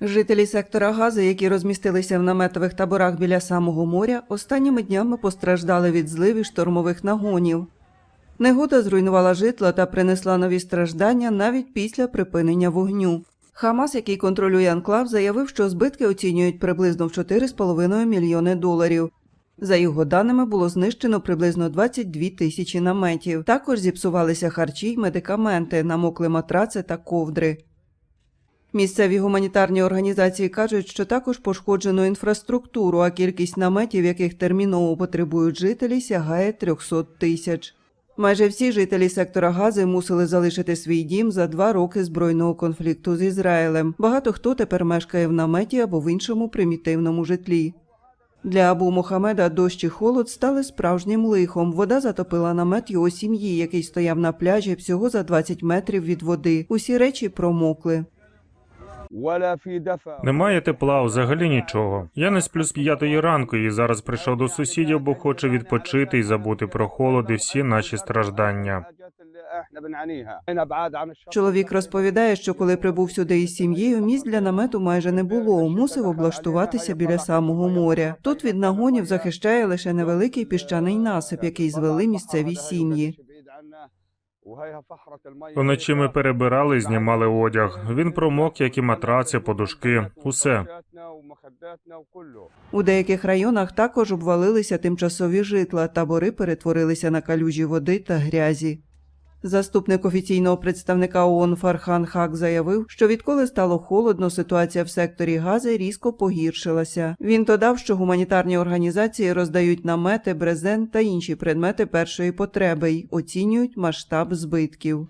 Жителі сектора Гази, які розмістилися в наметових таборах біля самого моря, останніми днями постраждали від злив і штормових нагонів. Негода зруйнувала житла та принесла нові страждання навіть після припинення вогню. Хамас, який контролює анклав, заявив, що збитки оцінюють приблизно в 4,5 мільйони доларів. За його даними, було знищено приблизно 22 тисячі наметів. Також зіпсувалися харчі й медикаменти, намокли матраци та ковдри. Місцеві гуманітарні організації кажуть, що також пошкоджено інфраструктуру, а кількість наметів, яких терміново потребують жителі, сягає 300 тисяч. Майже всі жителі сектора Гази мусили залишити свій дім за два роки збройного конфлікту з Ізраїлем. Багато хто тепер мешкає в наметі або в іншому примітивному житлі. Для Абу Мохамеда дощ і холод стали справжнім лихом. Вода затопила намет його сім'ї, який стояв на пляжі всього за 20 метрів від води. Усі речі промокли. Немає тепла, взагалі нічого. Я не сплю з п'ятої ранку і зараз прийшов до сусідів, бо хочу відпочити і забути про холод і всі наші страждання. Чоловік розповідає, що коли прибув сюди із сім'єю, місць для намету майже не було. Мусив облаштуватися біля самого моря. Тут від нагонів захищає лише невеликий піщаний насип, який звели місцеві сім'ї. Вночі ми перебирали, знімали одяг. Він промок, як і матраци, подушки, усе. У деяких районах також обвалилися тимчасові житла, табори перетворилися на калюжі води та грязі. Заступник офіційного представника ООН Фархан Хак заявив, що відколи стало холодно, ситуація в секторі Гази різко погіршилася. Він додав, що гуманітарні організації роздають намети, брезент та інші предмети першої потреби й оцінюють масштаб збитків.